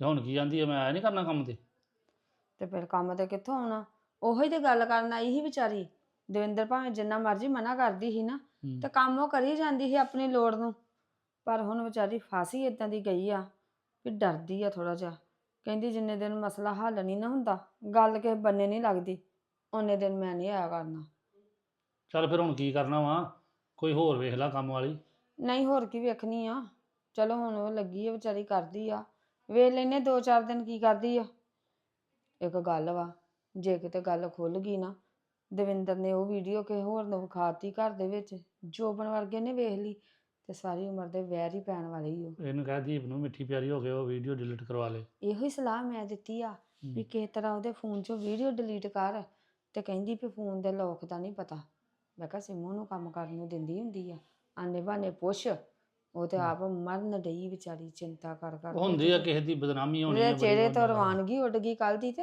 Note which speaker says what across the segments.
Speaker 1: ਤੇ ਹੁਣ ਕੀ ਜਾਂਦੀ ਹੈ ਮੈਂ ਆਇਆ ਨਹੀਂ ਕਰਨਾ ਕੰਮ ਤੇ।
Speaker 2: ਤੇ ਫਿਰ ਕੰਮ ਤੇ ਕਿੱਥੋਂ ਆਉਣਾ? ਉਹੀ ਤੇ ਗੱਲ ਕਰਨ ਆਈ ਸੀ ਵਿਚਾਰੀ। ਦਵਿੰਦਰ ਭਾਵੇਂ ਜਿੰਨਾ ਮਰਜ਼ੀ ਮਨਾ ਕਰਦੀ ਸੀ ਨਾ। ਤੇ ਕੰਮ ਉਹ ਕਰੀ ਜਾਂਦੀ ਸੀ ਆਪਣੀ ਲੋੜ ਨੂੰ। ਪਰ ਹੁਣ ਵਿਚਾਰੀ ਫਾਸੀ ਇਦਾਂ ਦੀ ਗਈ ਆ ਕਿ ਡਰਦੀ ਆ ਥੋੜਾ ਜਿਹਾ। ਕਹਿੰਦੀ ਜਿੰਨੇ ਦਿਨ ਮਸਲਾ ਹੱਲ ਨਹੀਂ ਨਾ ਹੁੰਦਾ ਗੱਲ ਕਿਸੇ ਬੰਨੇ ਨਹੀਂ ਲੱਗਦੀ ਉਹਨੇ ਦਿਨ ਮੈਂ ਨਹੀਂ ਆਇਆ ਕਰਨਾ।
Speaker 1: ਚੱਲ ਫਿਰ ਹੁਣ ਕੀ ਕਰਨਾ ਵਾ? ਕੋਈ ਹੋਰ ਵੇਖ ਲੈ ਕੰਮ ਵਾਲੀ।
Speaker 2: ਨਹੀਂ ਹੋਰ ਕੀ ਵੇਖਣੀ ਆ। ਚਲੋ ਹੁਣ ਉਹ ਲੱਗੀ ਆ ਵਿਚਾਰੀ ਕਰਦੀ ਆ। ਵੇਖ ਲੈਨੇ ਦੋ ਚਾਰ ਦਿਨ ਕੀ ਕਰਦੀ ਆ। ਇੱਕ ਗੱਲ ਵਾ ਜੇ ਕਿਤੇ ਗੱਲ ਖੁੱਲ ਗਈ ਨਾ ਦਵਿੰਦਰ ਨੇ ਉਹ ਵੀਡੀਓ ਕਿਸੇ ਹੋਰ ਨੂੰ ਵਿਖਾਤੀ ਘਰ ਦੇ ਵਿੱਚ ਜੋਬਨ ਵਰਗੇ ਨੇ ਵੇਖ ਲਈ ਤੇ ਸਾਰੀ ਉਮਰ ਦੇ ਵੈਰ ਹੀ ਪੈਣ ਵਾਲੇ ਹੀ ਉਹ।
Speaker 1: ਇਹਨੂੰ ਕਹਿ ਦੀਪ ਨੂੰ ਮਿੱਠੀ ਪਿਆਰੀ ਹੋ ਗਏ ਉਹ ਵੀਡੀਓ ਡਿਲੀਟ ਕਰਵਾ ਲੇ।
Speaker 2: ਇਹੋ ਹੀ ਸਲਾਹ ਮੈਂ ਦਿੱਤੀ ਆ ਵੀ ਕਿਸੇ ਤਰ੍ਹਾਂ ਉਹਦੇ ਫੋਨ 'ਚੋਂ ਵੀਡੀਓ ਡਿਲੀਟ ਕਰ ਤੇ ਕਹਿੰਦੀ ਵੀ ਫੋਨ ਦੇ ਲੋਕ ਦਾ ਨਹੀਂ ਪਤਾ। ਮੈਂ ਕਿਹਾ ਸਿੰਮੂ ਨੂੰ ਕੰਮ ਕਰਨ ਨੂੰ ਦਿੰਦੀ ਹੁੰਦੀ ਆ ਆਨੇ ਬਾਨੇ ਪੁੱਛ। ਉਹ ਤੇ ਆਪ ਮਰਨ ਡਈ ਵਿਚਾਰੀ ਚਿੰਤਾ ਕਰ ਕਰ
Speaker 1: ਹੁੰਦੀ ਆ ਕਿਸੇ ਦੀ ਬਦਨਾਮੀ ਹੋਣੀ
Speaker 2: ਮੇਰੇ ਚਿਹਰੇ ਤੋਂ। ਰਵਾਨਗੀ ਉੱਡ ਗਈ ਕੱਲ ਦੀ ਤੇ।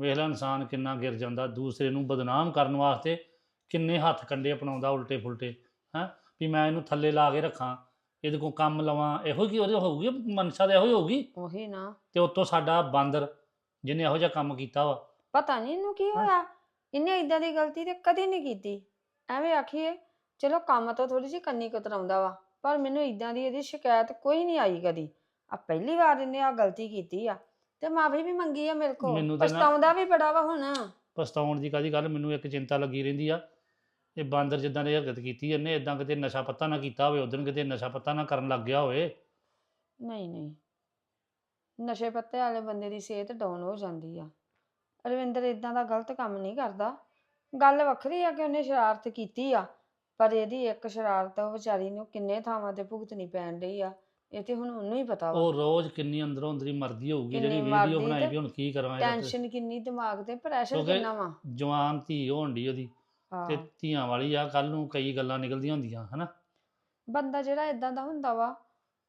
Speaker 1: ਵੇਖ ਲੈ ਇਨਸਾਨ ਕਿੰਨਾ ਗਿਰ ਜਾਂਦਾ ਦੂਸਰੇ ਨੂੰ ਬਦਨਾਮ ਕਰਨ ਵਾਸਤੇ ਕਿੰਨੇ ਹੱਥ ਕੰਡੇ ਅਪਣਾਉਂਦਾ ਉਲਟੇ ਫੁਲਟੇ ਹੈ? ਵੀ ਮੈਂ ਇਹਨੂੰ ਥੱਲੇ ਲਾ ਕੇ ਰੱਖਾਂ ਇਹਦੇ ਕੋਲ ਕੰਮ ਲਵਾਂ ਇਹੋ ਕੀ ਉਹਦੇ ਹੋਊਗੀ ਮਨਸ਼ਾ ਤਾਂ ਇਹੋ ਹੀ ਹੋਊਗੀ?
Speaker 2: ਉਹੀ ਨਾ।
Speaker 1: ਤੇ ਉਤੋਂ ਸਾਡਾ ਬਾਂਦਰ ਜਿਹਨੇ ਇਹੋ ਜਿਹਾ ਕੰਮ ਕੀਤਾ ਵਾ।
Speaker 2: ਪਤਾ ਨਹੀਂ ਇਹਨੂੰ ਕੀ ਹੋਇਆ। ਇਹਨੇ ਇਦਾਂ ਦੀ ਗਲਤੀ ਤੇ ਕਦੀ ਨਹੀਂ ਕੀਤੀ। ਐਵੇਂ ਆਖੀਏ ਚਲੋ ਕੰਮ ਤੋਂ ਥੋੜੀ ਜਿਹੀ ਕੰਨੀ ਕਤਰਾਉਂਦਾ ਵਾ। ਪਰ ਮੈਨੂੰ ਇਦਾਂ ਦੀ ਇਹਦੀ ਸ਼ਿਕਾਇਤ ਕੋਈ ਨਹੀਂ ਆਈ ਕਦੀ। ਆ ਪਹਿਲੀ ਵਾਰ ਇਹਨੇ ਆ ਗਲਤੀ ਕੀਤੀ ਆ। ਤੇ ਮਾਫੀ ਵੀ ਮੰਗੀ ਆ ਮੇਰੇ ਕੋਲ।
Speaker 1: ਮੈਨੂੰ ਤਾਂ ਨਾ-
Speaker 2: ਪਛਤਾਉਂਦਾ ਵੀ ਬੜਾ ਵਾ ਹੁਣ।
Speaker 1: ਪਛਤਾਉਣ ਦੀ ਕਾਦੀ ਗੱਲ? ਮੈਨੂੰ ਇੱਕ ਚਿੰਤਾ ਲੱਗੀ ਰਹਿੰਦੀ ਆ। ਇਹ ਬਾਂਦਰ ਜਿੱਦਾਂ ਦੀ ਹਰਕਤ ਕੀਤੀ ਇਹਨੇ ਇਦਾਂ ਕਿਤੇ ਨਸ਼ਾ ਪੱਤਾ ਨਾ ਕੀਤਾ ਹੋਵੇ ਉਦੋਂ ਕਿਤੇ ਨਸ਼ਾ ਪੱਤਾ ਨਾ ਕਰਨ ਲੱਗ ਗਿਆ ਹੋਵੇ।
Speaker 2: ਨਹੀਂ ਨਹੀਂ। ਨਸ਼ੇ ਪੱਤੇ ਵਾਲੇ ਬੰਦੇ ਦੀ ਸਿਹਤ ਡਾਊਨ ਹੋ ਜਾਂਦੀ ਆ। ਰਵਿੰਦਰ ਇਦਾਂ ਦਾ ਗਲਤ ਕੰਮ ਨਹੀਂ ਕਰਦਾ। ਗੱਲ ਵੱਖਰੀ ਆ ਕਿ ਉਹਨੇ ਸ਼ਰਾਰਤ ਕੀਤੀ ਆ। ਪਰ ਇਹਦੀ ਇੱਕ ਸ਼ਰਾਰਤ ਉਹ ਵਿਚਾਰੀ ਨੂੰ ਕਿੰਨੇ ਥਾਵਾਂ ਤੇ ਭੁਗਤਣੀ ਪੈਣ ਡਈ ਆ ਇਹ ਤੇ ਹੁਣ ਉਹਨੂੰ ਹੀ ਪਤਾ ਵਾ।
Speaker 1: ਉਹ ਰੋਜ਼ ਕਿੰਨੀ ਅੰਦਰੋਂ ਅੰਦਰੀ ਮਰਦੀ ਹੋਊਗੀ ਜਿਹੜੀ ਵੀਡੀਓ ਬਣਾਈ ਵੀ ਹੁਣ ਕੀ ਕਰਾਂ ਇਹਦਾ ਤੇ।
Speaker 2: ਟੈਨਸ਼ਨ ਕਿੰਨੀ ਦਿਮਾਗ ਤੇ ਪ੍ਰੈਸ਼ਰ
Speaker 1: ਕਿਉਂਕਿ
Speaker 2: ਕਿੰਨਾ ਵਾ।
Speaker 1: ਜਵਾਨ ਧੀ ਹੋਣ ਦੀ ਉਹਦੀ ਤੇ ਧੀਆਂ ਵਾਲੀ ਆ ਕੱਲ ਨੂੰ ਕਈ ਗੱਲਾਂ ਨਿਕਲਦੀਆਂ ਹੁੰਦੀਆਂ ਹਨਾ?
Speaker 2: ਬੰਦਾ ਜਿਹੜਾ ਇਦਾਂ ਦਾ ਹੁੰਦਾ ਵਾ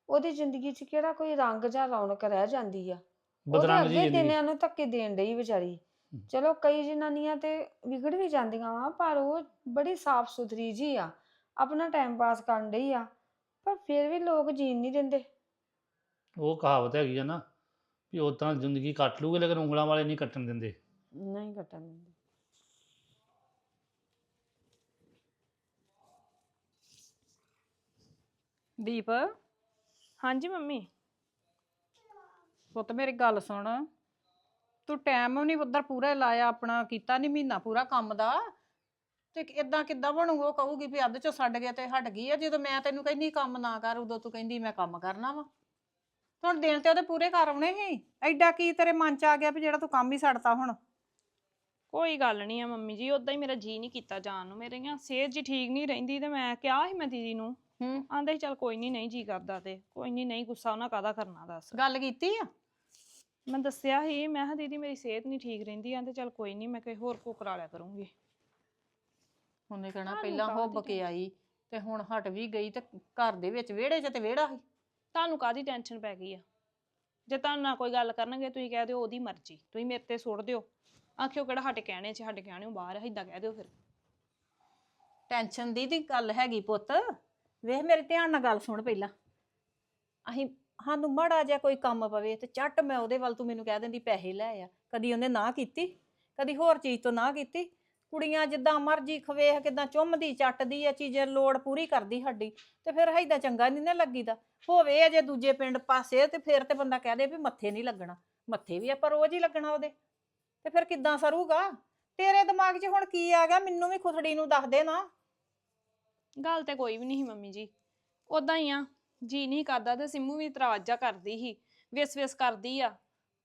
Speaker 2: ਉਹਦੀ ਜ਼ਿੰਦਗੀ 'ਚ ਕਿਹੜਾ ਕੋਈ ਰੰਗ ਜਾਂ ਰੌਣਕ ਰਹਿ ਜਾਂਦੀ ਆ। ਉਹਦੇ
Speaker 1: ਬਦਰੰਗ ਜੀ
Speaker 2: ਅੱਗੇ
Speaker 1: ਜ਼ਿੰਦਗੀ
Speaker 2: ਦਿਨਿਆਂ ਨੂੰ ਧੱਕੇ ਦੇਣ ਡਈ ਵਿਚਾਰੀ। ਚਲੋ ਕਈ ਜਨਾਨੀਆਂ ਤੇ ਵਿਗੜ ਵੀ ਜਾਂਦੀਆਂ ਵਾ ਪਰ ਉਹ ਬੜੀ ਸਾਫ਼ ਸੁਥਰੀ ਜੀ ਆ ਆਪਣਾ ਟਾਈਮ ਪਾਸ ਕਰਨ ਡਈ ਆ ਪਰ ਫਿਰ ਵੀ ਲੋਕ ਜੀਣ ਨਹੀਂ ਦਿੰਦੇ।
Speaker 1: ਉਹ ਕਹਾਵਤ ਹੈਗੀ ਆ ਨਾ ਵੀ ਉਹ ਤਾਂ ਜ਼ਿੰਦਗੀ ਕੱਟ ਲੂਗੇ ਲੇਕਿਨ ਉਂਗਲਾਂ ਵਾਲੇ ਨਹੀਂ ਕੱਟਣ ਦਿੰਦੇ।
Speaker 2: ਨਹੀਂ ਕੱਟਣ ਦਿੰਦੇ।
Speaker 3: ਦੀਪ ਹਾਂਜੀ ਮੰਮੀ? ਪੁੱਤ ਮੇਰੀ ਗੱਲ ਸੁਣ। ਤੂੰ ਟਾਈਮ ਨਹੀਂ ਉਧਰ ਪੂਰਾ ਲਾਇਆ ਆਪਣਾ ਕੀਤਾ ਨਹੀਂ ਮਹੀਨਾ ਪੂਰਾ ਕੰਮ ਦਾ। ਤੇ ਇਦਾਂ ਕਿੱਦਾਂ ਬਣੂਗਾ ਉਹ ਕਹੂਗੀ ਵੀ ਅੱਧ ਚੋਂ ਛੱਡ ਗਿਆ ਤੇ ਹਟ ਗਈ ਆ। ਜਦੋਂ ਮੈਂ ਤੈਨੂੰ ਕਹਿੰਦੀ ਕੰਮ ਨਾ ਕਰ ਉਦੋਂ ਤੂੰ ਕਹਿੰਦੀ ਮੈਂ ਕੰਮ ਕਰਨਾ ਵਾ। ਹੁਣ ਦਿਨ ਤੇ ਉਹਦੇ ਪੂਰੇ ਕਰ ਆਉਣੇ ਸੀ। ਐਡਾ ਕੀ ਤੇਰੇ ਮਨ ਚ ਆ ਗਿਆ ਵੀ ਜਿਹੜਾ ਤੂੰ ਕੰਮ ਹੀ ਛੱਡਤਾ ਹੁਣ?
Speaker 4: ਕੋਈ ਗੱਲ ਨਹੀਂ ਆ ਮੰਮੀ ਜੀ ਉਦਾਂ ਹੀ ਮੇਰਾ ਜੀ ਨਹੀਂ ਕੀਤਾ ਜਾਣ ਨੂੰ। ਮੇਰੇ ਨਾ ਸਿਹਤ ਜੀ ਠੀਕ ਨਹੀਂ ਰਹਿੰਦੀ ਤੇ ਮੈਂ ਕਿਹਾ ਸੀ ਮੈਂ ਦੀਦੀ ਨੂੰ।
Speaker 3: ਹੂੰ।
Speaker 4: ਆਂਦੇ ਚੱਲ ਕੋਈ ਨਹੀਂ ਨਹੀਂ ਜੀ ਕਰਦਾ ਤੇ। ਕੋਈ ਨਹੀਂ ਨਹੀਂ ਗੁੱਸਾ ਉਹਨਾਂ ਕਾਦਾ ਕਰਨਾ ਦੱਸ।
Speaker 3: ਗੱਲ ਕੀਤੀ ਆ?
Speaker 4: ਮੈਂ ਦੱਸਿਆ ਸੀ ਮੈਂ ਕਿਹਾ ਦੀਦੀ ਮੇਰੀ ਸਿਹਤ ਨਹੀਂ ਠੀਕ ਰਹਿੰਦੀ ਆਂਦੇ ਚੱਲ ਕੋਈ ਨਹੀਂ ਮੈਂ ਕੋਈ ਹੋਰ ਕੋ ਕਰਾ ਲਿਆ ਕਰੂੰਗੀ।
Speaker 3: ਉਹਨੇ ਕਹਿਣਾ ਪਹਿਲਾਂ ਹੁੱਬ ਕੇ ਆਈ ਤੇ ਹੁਣ ਹਟ ਵੀ ਗਈ ਤੇ ਘਰ ਦੇ ਵਿੱਚ ਵਿਹੜੇ 'ਚ ਤੇ ਵਿਹੜਾ ਸੀ
Speaker 4: ਤੁਹਾਨੂੰ ਕਾਦੀ ਟੈਨਸ਼ਨ ਪੈ ਗਈ ਆ? ਜੇ ਤੁਹਾਨੂੰ ਨਾ ਕੋਈ ਗੱਲ ਕਰਨਗੇ ਤੁਸੀਂ ਕਹਿ ਦਿਓ ਉਹਦੀ ਮਰਜ਼ੀ ਤੁਸੀਂ ਮੇਰੇ ਤੇ ਸੁੱਟ ਦਿਓ। ਆਖਿਓ ਕਿਹੜਾ ਸਾਡੇ ਕਹਿਣੇ 'ਚ ਸਾਡੇ ਕਹਿਣੇ ਬਾਹਰ ਆ ਏਦਾਂ ਕਹਿ ਦਿਓ ਫਿਰ।
Speaker 3: ਟੈਨਸ਼ਨ ਦੀ ਦੀ ਗੱਲ ਹੈਗੀ ਪੁੱਤ। ਵੇਖ ਮੇਰੇ ਧਿਆਨ ਨਾਲ ਗੱਲ ਸੁਣ ਪਹਿਲਾਂ। ਅਸੀਂ ਸਾਨੂੰ ਮਾੜਾ ਜਿਹਾ ਕੋਈ ਕੰਮ ਪਵੇ ਤੇ ਝੱਟ ਮੈਂ ਉਹਦੇ ਵੱਲ ਤੂੰ ਮੈਨੂੰ ਕਹਿ ਦਿੰਦੀ ਪੈਸੇ ਲੈ ਆ। ਕਦੀ ਉਹਨੇ ਨਾ ਕੀਤੀ, ਕਦੀ ਹੋਰ ਚੀਜ਼ ਤੋਂ ਨਾ ਕੀਤੀ। ਕੁੜੀਆਂ ਜਿੱਦਾਂ ਮਰਜ਼ੀ ਖਵੇਖ ਕਿਦਾਂ ਚੁੰਮਦੀ, ਚੱਟਦੀ ਆ, ਚੀਜ਼ ਲੋੜ ਪੂਰੀ ਕਰਦੀ ਸਾਡੀ, ਤੇ ਫਿਰ ਹੈਦਾ ਚੰਗਾ ਨਹੀਂ ਨਾ ਲੱਗੀਦਾ। ਹੋਵੇ ਅਜੇ ਦੂਜੇ ਪਿੰਡ ਪਾਸੇ ਤੇ ਫਿਰ ਤੇ ਬੰਦਾ ਕਹਿ ਦੇ ਵੀ ਮੱਥੇ ਨਹੀਂ ਲੱਗਣਾ, ਮੱਥੇ ਵੀ ਆਪਾਂ ਰੋਜ਼ ਹੀ ਲੱਗਣਾ ਉਹਦੇ। ਤੇ ਫਿਰ ਕਿੱਦਾਂ ਸਰੂਗਾ? ਤੇਰੇ ਦਿਮਾਗ 'ਚ ਹੁਣ ਕੀ ਆ ਗਿਆ? ਮੈਨੂੰ ਵੀ ਖੁਸੜੀ ਨੂੰ ਦੱਸ ਦੇ ਨਾ।
Speaker 4: ਗੱਲ ਤੇ ਕੋਈ ਵੀ ਨਹੀਂ ਸੀ ਮੰਮੀ ਜੀ। ਉਦਾਂ ਹੀ ਆ ਜੀ ਨਹੀਂ ਕਰਦਾ ਤੇ ਸਿੰਮੂ ਵੀ ਇਤਰਾਜ਼ ਜਿਹਾ ਕਰਦੀ ਸੀ, ਵਿਸ ਵਿਸ ਕਰਦੀ ਆ।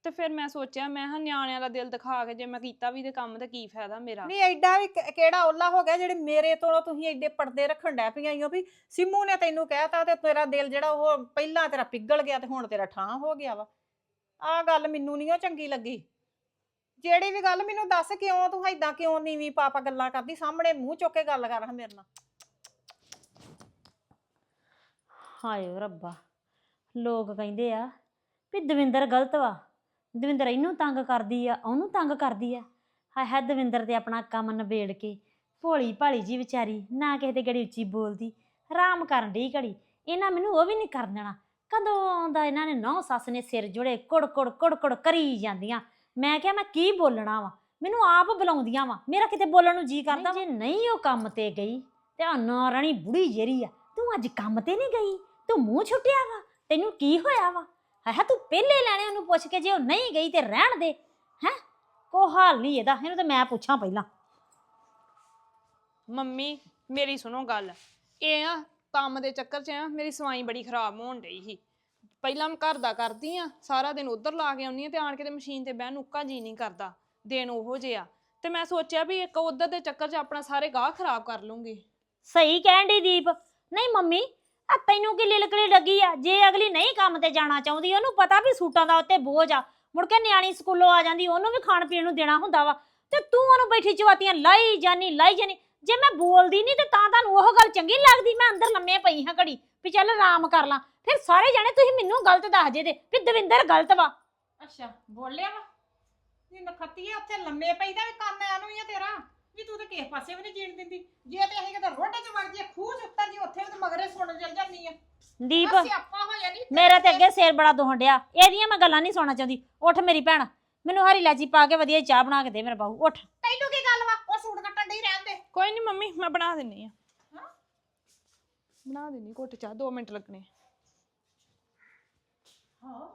Speaker 4: ਤੇ ਫਿਰ ਮੈਂ ਸੋਚਿਆ, ਮੈਂ ਹਾਂ ਨਿਆਣਿਆਂ ਦਾ ਦਿਲ ਦਿਖਾ ਕੇ ਜੇ ਮੈਂ ਕੀਤਾ ਵੀ ਤੇ ਕੰਮ ਤੇ ਕੀ ਫਾਇਦਾ ਮੇਰਾ।
Speaker 3: ਨਹੀਂ, ਐਡਾ ਵੀ ਕਿ- ਕਿਹੜਾ ਓਲਾ ਹੋ ਗਿਆ ਜਿਹੜੇ ਮੇਰੇ ਤੋਂ ਤੁਸੀਂ ਐਡੇ ਪਰਦੇ ਰੱਖਣ ਡੈ ਪਈਆਂ ਈਓ ਵੀ ਸਿੰਮੂ ਨੇ ਤੈਨੂੰ ਕਹਿਤਾ ਤੇ ਤੇਰਾ ਦਿਲ ਜਿਹੜਾ ਉਹ ਪਹਿਲਾਂ ਤੇਰਾ ਪਿਗਲ ਗਿਆ ਤੇ ਹੁਣ ਤੇਰਾ ਠਾਂ ਹੋ ਗਿਆ ਵਾ। ਆਹ ਗੱਲ ਮੈਨੂੰ ਨਹੀਂ ਉਹ ਚੰਗੀ ਲੱਗੀ। ਜਿਹੜੀ ਵੀ ਗੱਲ ਮੈਨੂੰ ਦੱਸ ਕਿਉਂ ਤੂੰ ਐਦਾਂ ਕਿਉਂ ਨੀਵੀਂ ਪਾਪਾ ਗੱਲਾਂ ਕਰਦੀ, ਸਾਹਮਣੇ ਮੂੰਹ ਚੁੱਕ ਕੇ ਗੱਲ ਕਰ ਹਾਂ ਮੇਰੇ ਨਾਲ।
Speaker 5: ਹਾਏ ਓ ਰੱਬਾ ਲੋਕ ਕਹਿੰਦੇ ਆ ਵੀ ਦਵਿੰਦਰ ਗਲਤ ਵਾ ਦਵਿੰਦਰ ਇਹਨੂੰ ਤੰਗ ਕਰਦੀ ਆ ਉਹਨੂੰ ਤੰਗ ਕਰਦੀ ਆ। ਹਾਏ ਹਾਏ ਦਵਿੰਦਰ ਤੇ ਆਪਣਾ ਕੰਮ ਨਿਬੇੜ ਕੇ ਭੋਲੀ ਭਾਲੀ ਜੀ ਵਿਚਾਰੀ ਨਾ ਕਿਸੇ ਦੇ ਗੜੀ ਉੱਚੀ ਬੋਲਦੀ ਆਰਾਮ ਕਰਨ ਡਈ ਘੜੀ ਇਹਨਾਂ ਮੈਨੂੰ ਉਹ ਵੀ ਨਹੀਂ ਕਰਨ ਦੇਣਾ। ਕਦੋਂ ਆਉਂਦਾ ਇਹਨਾਂ ਨੇ ਨੌ ਸੱਸ ਨੇ ਸਿਰ ਜੁੜੇ ਕੁੜ ਕੁੜ ਕੁੜ ਕੁੜ ਕਰੀ ਜਾਂਦੀਆਂ। ਮੈਂ ਕਿਹਾ ਮੈਂ ਕੀ ਬੋਲਣਾ ਵਾ? ਮੈਨੂੰ ਆਪ ਬੁਲਾਉਂਦੀਆਂ ਵਾ ਮੇਰਾ ਕਿਤੇ ਬੋਲਣ ਨੂੰ ਜੀ ਕਰਦਾ ਜੇ ਨਹੀਂ ਉਹ ਕੰਮ ਤੇ ਗਈ ਤੇ ਆ ਨਾ ਰਾਣੀ ਬੁੜੀ ਜਿਹੜੀ ਆ ਤੂੰ ਅੱਜ ਕੰਮ ਤੇ ਨਹੀਂ ਗਈ? ਤੂੰ ਮੂੰਹ ਛੁੱਟਿਆ ਵਾ ਤੈਨੂੰ ਕੀ ਹੋਇਆ ਵਾ ਹੈ ਤੂੰ ਪਹਿਲੇ ਲੈਣੇ ਉਹਨੂੰ ਪੁੱਛ ਕੇ ਜੇ ਉਹ ਨਹੀਂ ਗਈ ਤੇ ਰਹਿਣ ਦੇ ਹੈ ਕੋ ਹਾਲ ਨਹੀਂ ਇਹਦਾ ਇਹਨੂੰ ਤਾਂ ਮੈਂ ਪੁੱਛਾਂ ਪਹਿਲਾਂ
Speaker 4: ਮੰਮੀ ਮੇਰੀ ਸੁਣੋ ਗੱਲ ਇਹ ਆ ਕੰਮ ਦੇ ਚੱਕਰ 'ਚ ਆ ਮੇਰੀ ਸਵਾਈ ਬੜੀ ਖਰਾਬ ਹੋਣ ਡਈ ਸੀ ਪਹਿਲਾਂ ਮੈਂ ਘਰ ਦਾ ਕਰਦੀ ਆ ਸਾਰਾ ਦਿਨ ਉਧਰ ਲਾ ਕੇ ਆਉਣੀ ਆ ਤੇ ਆਣ ਕੇ ਤੇ ਮਸ਼ੀਨ ਤੇ ਬਹਿਣ ਉੱਕਾ ਜੀ ਨਹੀਂ ਕਰਦਾ ਦਿਨ ਉਹੋ ਜਿਹਾ ਤੇ ਮੈਂ ਸੋਚਿਆ ਵੀ ਇੱਕ ਉਧਰ ਦੇ ਚੱਕਰ 'ਚ ਆਪਣਾ ਸਾਰੇ ਗਾਹ ਖਰਾਬ ਕਰ ਲੂੰਗੀ
Speaker 5: ਸਹੀ ਕਹਿਣ ਦੀ ਦੀਪ ਨਹੀਂ ਮੰਮੀ ਆ ਤੈਨੂੰ ਕੀ ਲਿਲਕਲੀ ਲੱਗੀ ਆ? ਜੇ ਅਗਲੀ ਨਹੀਂ ਕੰਮ ਤੇ ਜਾਣਾ ਚਾਹੁੰਦੀ, ਉਹਨੂੰ ਪਤਾ ਵੀ ਸੂਟਾਂ ਦਾ ਉੱਤੇ ਬੋਝ ਆ। ਮੁੜ ਕੇ ਨਿਆਣੀ ਸਕੂਲੋਂ ਆ ਜਾਂਦੀ, ਉਹਨੂੰ ਵੀ ਖਾਣ ਪੀਣ ਨੂੰ ਦੇਣਾ ਹੁੰਦਾ ਵਾ। ਤੇ ਤੂੰ ਉਹਨੂੰ ਬੈਠੀ ਚਵਾਤੀਆਂ ਲਾਈ ਜਾਨੀ ਲਾਈ ਜਾਨੀ। ਜੇ ਮੈਂ ਬੋਲਦੀ ਨਹੀਂ ਤੇ ਤਾਂ ਤੁਹਾਨੂੰ ਉਹ ਗੱਲ ਚੰਗੀ ਲੱਗਦੀ। ਮੈਂ ਅੰਦਰ ਲੰਮੇ ਪਈ ਹਾਂ ਘੜੀ, ਵੀ ਚੱਲ ਆਰਾਮ ਕਰ ਲਾਂ। ਫਿਰ ਸਾਰੇ ਜਾਣੇ ਤੁਸੀਂ ਮੈਨੂੰ ਗਲਤ ਦੱਸ ਜੇ ਦੇ ਵੀ ਦਵਿੰਦਰ ਗਲਤ ਵਾ।
Speaker 3: ਅੱਛਾ, ਬੋਲਿਆ ਵਾ। ਨੀ ਨਖੱਤੀਏ, ਉੱਥੇ ਲੰਮੇ ਪਈਦਾ ਵੀ ਕੰਨ ਆਨੂੰ ਹੀ ਆ ਤੇਰਾ। ਵੀ ਤੂੰ ਤੇ ਕਿਸੇ ਪਾਸੇ ਵੀ ਨਹੀਂ ਜੀਣ ਦਿੰਦੀ। ਜੇ ਤੇ ਅਸੀਂ ਕਿਤੇ ਰੋਡੇ 'ਚ ਵੜ ਜੇ ਖੂਹ 'ਚ ਉੱਤਰ ਜੀ ਉੱਥੇ ਵੀ ਤੇ ਮਗਰੇ ਸੁਣ ਚੱਲ ਜਾਂਦੀ ਆ।
Speaker 5: ਦੀਪ
Speaker 3: ਬਸ ਸਿਆਪਾ ਹੋ ਜਾਣੀ
Speaker 5: ਮੇਰਾ ਤੇ ਅੱਗੇ ਸਿਰ ਬੜਾ ਦੁਹਣ ਡਿਆ। ਇਹਦੀਆਂ ਮੈਂ ਗੱਲਾਂ ਨਹੀਂ ਸੁਣਨਾ ਚਾਹੁੰਦੀ। ਉੱਠ ਮੇਰੀ ਭੈਣ ਮੈਨੂੰ ਹਰੀ ਇਲਾਚੀ ਪਾ ਕੇ ਵਧੀਆ ਚਾਹ ਬਣਾ ਕੇ ਦੇ ਮੇਰਾ ਬਾਹੂ ਉੱਠ।
Speaker 3: ਤੈਨੂੰ ਕੀ ਗੱਲ ਵਾ? ਉਹ ਸੂਟ ਕੱਟਣ ਡਈ ਰਹਿਣ ਦੇ।
Speaker 4: ਕੋਈ ਨਹੀਂ ਮੰਮੀ ਮੈਂ ਬਣਾ ਦਿੰਨੀ ਆ। ਬਣਾ ਦਿੰਨੀ ਘੁੱਟ ਚਾਹ 2 ਮਿੰਟ ਲੱਗਣੇ
Speaker 3: ਹਾਂ?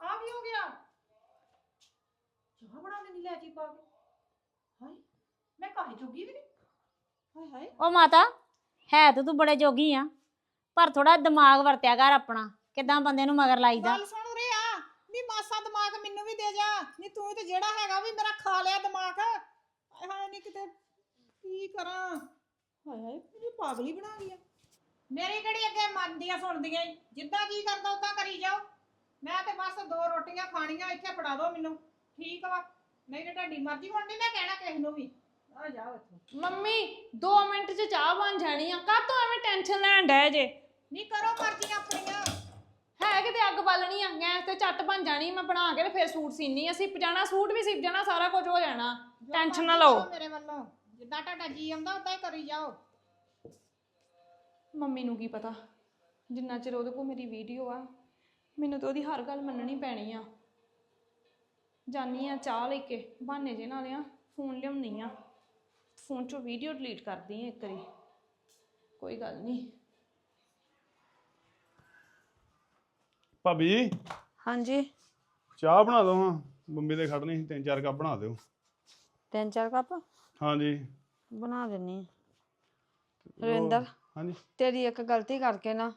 Speaker 3: ਆ ਕੀ ਹੋ ਗਿਆ? ਚਾਹ ਬਣਾ ਦੇਣੀ ਲੈ ਜੀ ਪਾ ਕੇ। ਮੈਂ ਕਾਹੇ ਜੋਗੀ ਵੀ ਨਹੀਂ? ਹਾਏ ਹਾਏ।
Speaker 5: ਉਹ ਮਾਤਾ ਹੈ ਤਾਂ ਤੂੰ ਬੜੇ ਜੋਗੀ ਆ ਪਰ ਥੋੜਾ ਦਿਮਾਗ ਵਰਤਿਆ ਕਰ ਆਪਣਾ ਕਿਦਾਂ ਬੰਦੇ ਨੂੰ ਮਗਰ ਲਾਈਦਾ।
Speaker 3: ਗੱਲ ਸੁਣ ਉਰੇ ਆ ਨੀ ਮਾਸਾ ਦਿਮਾਗ ਮੈਨੂੰ ਵੀ ਦੇ ਜਾ ਨੀ ਤੂੰ ਤੇ ਜਿਹੜਾ ਹੈਗਾ ਵੀ ਮੇਰਾ ਖਾ ਲਿਆ ਦਿਮਾਗ। ਹਾਏ ਹਾਏ ਨੀ ਕਿਤੇ ਕੀ ਕਰਾਂ? ਹਾਏ ਹਾਏ ਮੈਨੂੰ ਪਾਗਲੀ ਬਣਾ ਗਈ ਆ। ਮੇਰੀ ਕਿਹੜੀ ਅੱਗੇ ਮੰਨਦੀਆਂ ਸੁਣਦੀਆਂ ਈ? ਜਿੱਦਾਂ ਜੀ ਕਰਦਾ ਉਦਾਂ ਕਰੀ ਜਾਓ। ਮੈਂ ਤੇ ਬਸ ਦੋ ਰੋਟੀਆਂ ਖਾਣੀਆਂ ਇੱਥੇ ਫੜਾ ਦਿਓ ਮੈਨੂੰ। ਠੀਕ ਵਾ। ਨਹੀਂ ਤੇ ਤੁਹਾਡੀ ਮਰਜ਼ੀ ਹੁਣ ਨਹੀਂ ਮੈਂ ਕਹਿਣਾ ਕਿਸੇ ਨੂੰ ਵੀ। ਆ
Speaker 4: ਮੰਮੀ 2 ਮਿੰਟ 'ਚ ਚਾਹ ਬਣ ਜਾਣੀ ਆ। ਕਾਹਤੋਂ ਐਵੇਂ ਟੈਨਸ਼ਨ ਲੈਣ ਡੈ ਜੇ?
Speaker 3: ਨਹੀਂ ਕਰੋ ਮਰਜ਼ੀਆਂ ਆਪਣੀਆਂ।
Speaker 4: ਹੈ ਕਿਤੇ ਅੱਗ ਬਾਲਣੀ ਆ? ਗੈਸ ਤੇ ਝੱਟ ਬਣ ਜਾਣੀ ਮੈਂ ਬਣਾ ਕੇ ਤੇ ਫਿਰ ਸੂਟ ਸੀਨੀ ਆ। ਸਿਪ ਜਾਣਾ ਸੂਟ ਵੀ ਸਿਪ ਜਾਣਾ ਸਾਰਾ ਕੁਝ ਹੋ ਜਾਣਾ। ਟੈਨਸ਼ਨ ਨਾ
Speaker 3: ਮਰਜ਼ੀ
Speaker 4: ਲਓ।
Speaker 3: ਮੇਰੇ ਵੱਲੋਂ। ਜਿੱਦਾਂ ਤੁਹਾਡਾ ਜੀ ਆਉਂਦਾ ਉਦਾਂ ਹੀ ਕਰੀ ਜਾਓ।
Speaker 4: ਮੰਮੀ ਨੂੰ ਕੀ ਪਤਾ? ਜਿੰਨਾ ਚਿਰ ਉਹਦੇ ਕੋਲ ਮੇਰੀ ਵੀਡੀਓ ਆ ਮੈਨੂੰ ਤਾਂ ਉਹਦੀ ਹਰ ਗੱਲ ਮੰਨਣੀ ਪੈਣੀ ਆ। ਜਾਨੀ ਆ ਚਾਹ ਲੈ ਕੇ ਬਹਾਨੇ ਜੇ ਨਾਲ ਆ ਫੋਨ ਲਿਆਉਣੀ ਆ। ਫੋਨ ਚੋਂ ਵੀਡੀਓ ਡਿਲੀਟ ਕਰਦੀ ਆ ਇੱਕ ਵਾਰੀ। ਕੋਈ ਗੱਲ ਨਹੀਂ
Speaker 6: ਭਾਬੀ
Speaker 2: ਹਾਂਜੀ।
Speaker 6: ਚਾਹ ਬਣਾ ਦਿਓ ਹਾਂ। ਬੰਬੀ ਦੇ ਖੜਨੀ ਸੀ ਤਿੰਨ ਚਾਰ ਕੱਪ ਬਣਾ ਦਿਓ।
Speaker 2: ਤਿੰਨ ਚਾਰ ਕੱਪ?
Speaker 6: ਹਾਂਜੀ।
Speaker 2: ਬਣਾ ਦਿੰਨੀ ਰਵਿੰਦਰ
Speaker 6: ਹਾਂਜੀ।
Speaker 2: ਤੇਰੀ ਇੱਕ ਗਲਤੀ ਕਰਕੇ ਨਾ